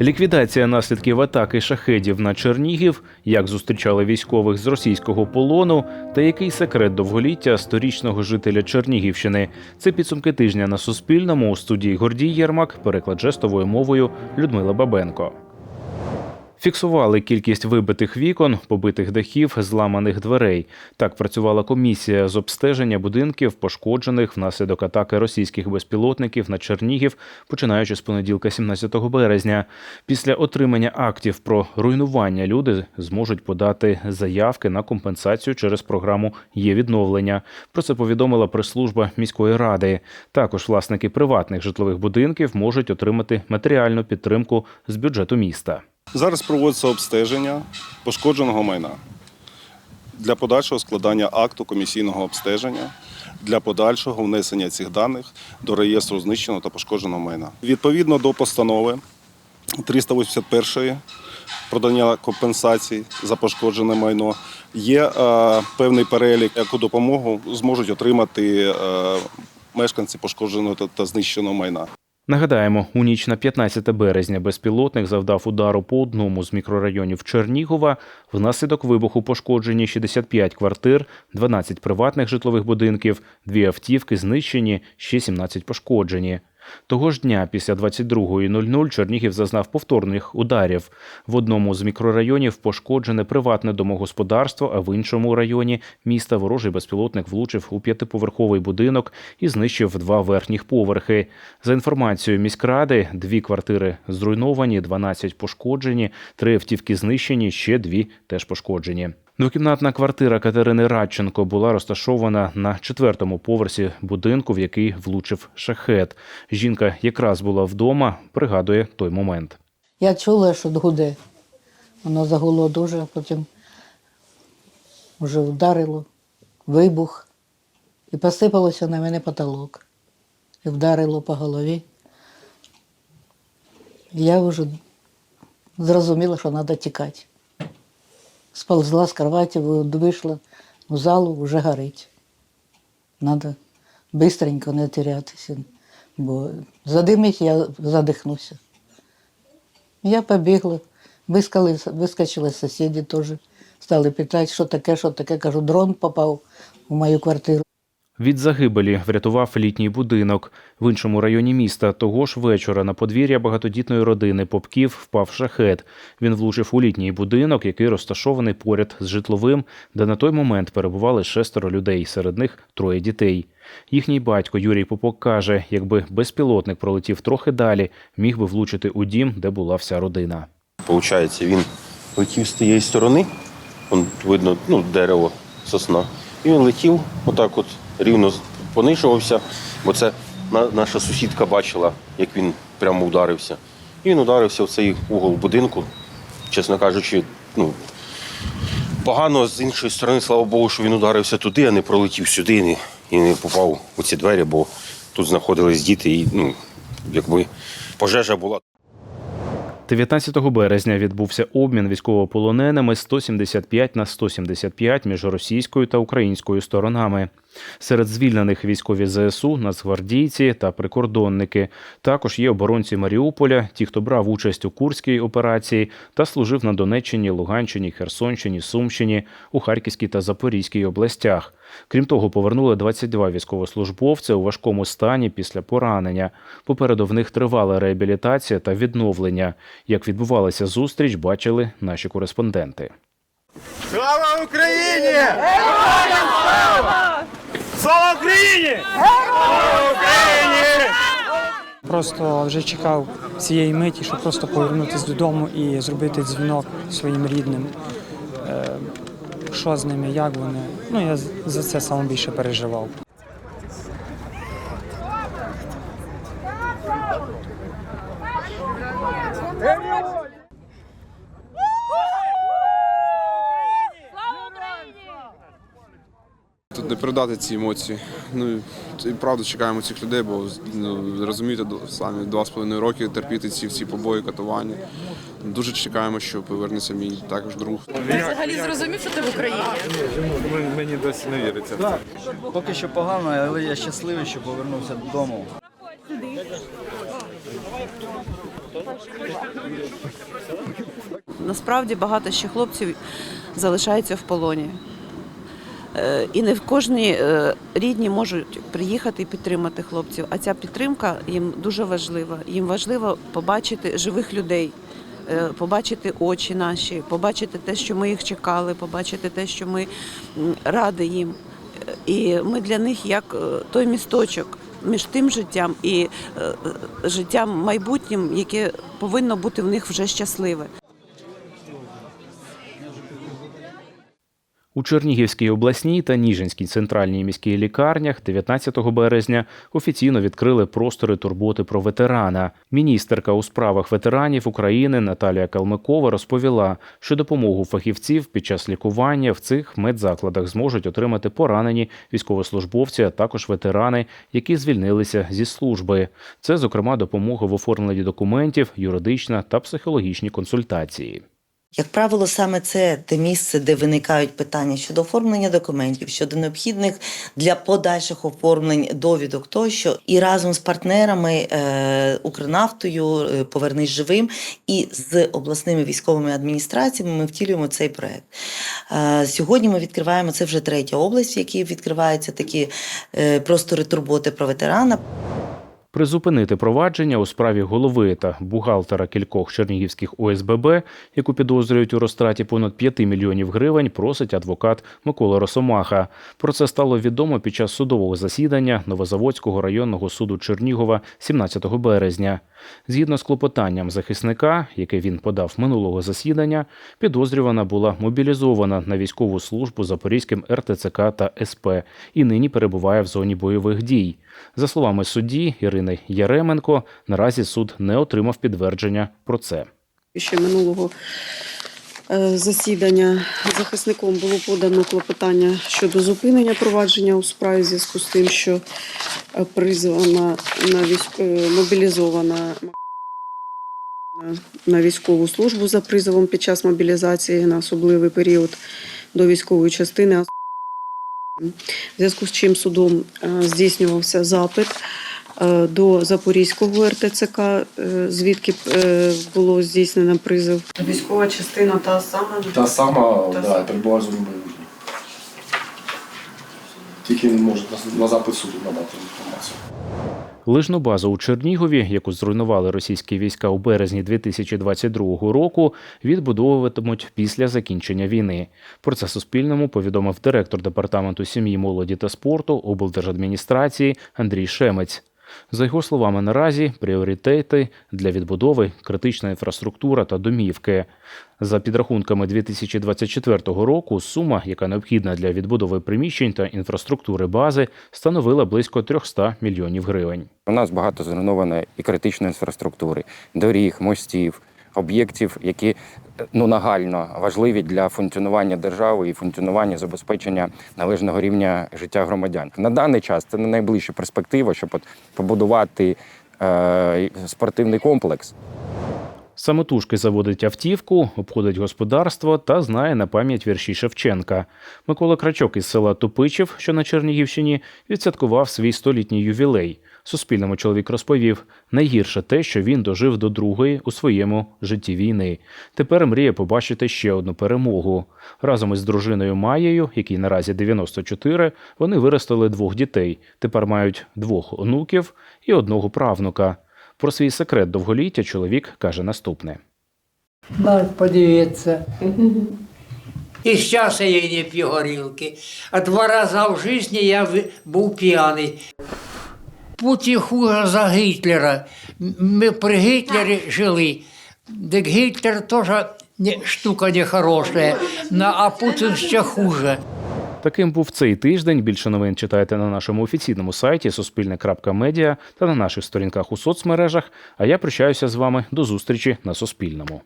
Ліквідація наслідків атаки шахедів на Чернігів, як зустрічали військових з російського полону, та який секрет довголіття сторічного жителя Чернігівщини. Це підсумки тижня на Суспільному у студії Гордій Єрмак, переклад жестовою мовою Людмила Бабенко. Фіксували кількість вибитих вікон, побитих дахів, зламаних дверей. Так працювала комісія з обстеження будинків, пошкоджених внаслідок атаки російських безпілотників на Чернігів, починаючи з понеділка, 17 березня. Після отримання актів про руйнування люди зможуть подати заявки на компенсацію через програму Є відновлення. Про це повідомила прес-служба міської ради. Також власники приватних житлових будинків можуть отримати матеріальну підтримку з бюджету міста. Зараз проводиться обстеження пошкодженого майна для подальшого складання акту комісійного обстеження, для подальшого внесення цих даних до реєстру знищеного та пошкодженого майна. Відповідно до постанови 381 продання компенсацій за пошкоджене майно є е, певний перелік, яку допомогу зможуть отримати е, мешканці пошкодженого та- та знищеного майна. Нагадаємо, у ніч на 15 березня безпілотник завдав удару по одному з мікрорайонів Чернігова. Внаслідок вибуху пошкоджені 65 квартир, 12 приватних житлових будинків, дві автівки знищені, ще 17 пошкоджені. Того ж дня, після 22.00, Чернігів зазнав повторних ударів. В одному з мікрорайонів пошкоджене приватне домогосподарство, а в іншому районі міста ворожий безпілотник влучив у п'ятиповерховий будинок і знищив два верхніх поверхи. За інформацією міськради, дві квартири зруйновані, 12 пошкоджені, три автівки знищені, ще дві теж пошкоджені. Двокімнатна квартира Катерини Радченко була розташована на четвертому поверсі будинку, в який влучив шахет. Жінка якраз була вдома, пригадує той момент. Я чула, що гуде. Воно загуло дуже, а потім вже вдарило, вибух, і посипалося на мене потолок. І вдарило по голові. Я вже зрозуміла, що треба тікати. Сползла з кроваті, вийшла в залу, вже горить. Треба швидко не терятися, бо задимить, я задихнуся. Я побігла, вискали, вискочили сусіди теж, стали питати, що таке, що таке. Кажу, дрон попав у мою квартиру. Від загибелі врятував літній будинок. В іншому районі міста того ж вечора на подвір'я багатодітної родини Попків впав шахет. Він влучив у літній будинок, який розташований поряд з житловим, де на той момент перебували шестеро людей, серед них троє дітей. Їхній батько Юрій Попок каже, якби безпілотник пролетів трохи далі, міг би влучити у дім, де була вся родина. Получається, він летів з тієї сторони, Вон видно, ну, дерево, сосна. І він летів, отак от рівно понишувався, бо це на- наша сусідка бачила, як він прямо ударився. І він ударився в цей угол будинку, чесно кажучи, ну, погано з іншої сторони, слава Богу, що він ударився туди, а не пролетів сюди і не попав у ці двері, бо тут знаходились діти, і ну, якби пожежа була. 19 березня відбувся обмін військовополоненими 175 на 175 між російською та українською сторонами. Серед звільнених військові ЗСУ, нацгвардійці та прикордонники. Також є оборонці Маріуполя, ті, хто брав участь у Курській операції та служив на Донеччині, Луганщині, Херсонщині, Сумщині, у Харківській та Запорізькій областях. Крім того, повернули 22 військовослужбовця у важкому стані після поранення. Попереду в них тривала реабілітація та відновлення. Як відбувалася зустріч, бачили наші кореспонденти. Слава Україні! Героям слава! Слава Україні! Слава Україні! Просто вже чекав цієї миті, щоб просто повернутися додому і зробити дзвінок своїм рідним. Е, Що з ними, як вони. Ну, я за це саме більше переживав. Не передати ці емоції. Ну і правда чекаємо цих людей, бо ну, розумієте, до- самі два з половиною роки терпіти ці всі побої, катування. Дуже чекаємо, що повернеться мій також друг. Ти взагалі зрозумів, що ти в Україні? Мені досі не віриться. Поки що погано, але я щасливий, що повернувся додому. Насправді багато ще хлопців залишаються в полоні. Е, І не в кожній е, рідні можуть приїхати і підтримати хлопців. А ця підтримка їм дуже важлива. Їм важливо побачити живих людей, е, побачити очі наші, побачити те, що ми їх чекали, побачити те, що ми раді їм. І ми для них як той місточок між тим життям і життям майбутнім, яке повинно бути в них вже щасливе. У Чернігівській обласній та Ніжинській центральній міській лікарнях 19 березня офіційно відкрили простори турботи про ветерана. Міністерка у справах ветеранів України Наталія Калмикова розповіла, що допомогу фахівців під час лікування в цих медзакладах зможуть отримати поранені військовослужбовці, а також ветерани, які звільнилися зі служби. Це, зокрема, допомога в оформленні документів, юридична та психологічні консультації. Як правило, саме це те місце, де виникають питання щодо оформлення документів, щодо необхідних для подальших оформлень довідок тощо, і разом з партнерами е, Укрнафтою е, Повернись живим і з обласними військовими адміністраціями ми втілюємо цей проект. Е, сьогодні ми відкриваємо це вже третя область, в якій відкриваються такі е, простори турботи про ветерана. Призупинити провадження у справі голови та бухгалтера кількох чернігівських ОСББ, яку підозрюють у розтраті понад 5 мільйонів гривень, просить адвокат Микола Росомаха. Про це стало відомо під час судового засідання Новозаводського районного суду Чернігова 17 березня. Згідно з клопотанням захисника, яке він подав минулого засідання, підозрювана була мобілізована на військову службу Запорізьким РТЦК та СП і нині перебуває в зоні бойових дій. За словами судді Ірини Яременко, наразі суд не отримав підтвердження про це. Ще минулого е, засідання захисником було подано клопотання щодо зупинення провадження у справі в зв'язку з тим, що е, призвана на військ... е, мобілізована на- на військову службу за призовом під час мобілізації на особливий період до військової частини. В зв'язку з чим судом е, здійснювався запит е, до Запорізького РТЦК, е, звідки було здійснено призов. Військова частина та сама Та сама, Та да, перебуває зоні. Тільки не може на, на запит суду надати інформацію. Лижну базу у Чернігові, яку зруйнували російські війська у березні 2022 року, відбудовуватимуть після закінчення війни. Про це Суспільному повідомив директор департаменту сім'ї, молоді та спорту облдержадміністрації Андрій Шемець. За його словами, наразі пріоритети для відбудови критична інфраструктура та домівки. За підрахунками 2024 року, сума, яка необхідна для відбудови приміщень та інфраструктури бази, становила близько 300 мільйонів гривень. У нас багато зруйновано і критичної інфраструктури, доріг, мостів, об'єктів, які ну нагально важливі для функціонування держави і функціонування забезпечення належного рівня життя громадян. На даний час це не найближча перспектива, щоб от побудувати е, спортивний комплекс. Самотужки заводить автівку, обходить господарство та знає на пам'ять вірші Шевченка. Микола Крачок із села Тупичів, що на Чернігівщині, відсвяткував свій столітній ювілей. Суспільному чоловік розповів, найгірше те, що він дожив до другої у своєму житті війни. Тепер мріє побачити ще одну перемогу. Разом із дружиною Маєю, якій наразі 94, вони виростили двох дітей. Тепер мають двох онуків і одного правнука. Про свій секрет довголіття чоловік каже наступне. На, подивіться. І зараз я не п'ю горілки. А два рази в житті я був п'яний. Путін хуже за Гітлера. Ми при Гітлері жили. Так Гітлер теж не, штука нехороша, на- а Путін ще хуже. Таким був цей тиждень. Більше новин читайте на нашому офіційному сайті Суспільне.Медіа та на наших сторінках у соцмережах. А я прощаюся з вами до зустрічі на Суспільному.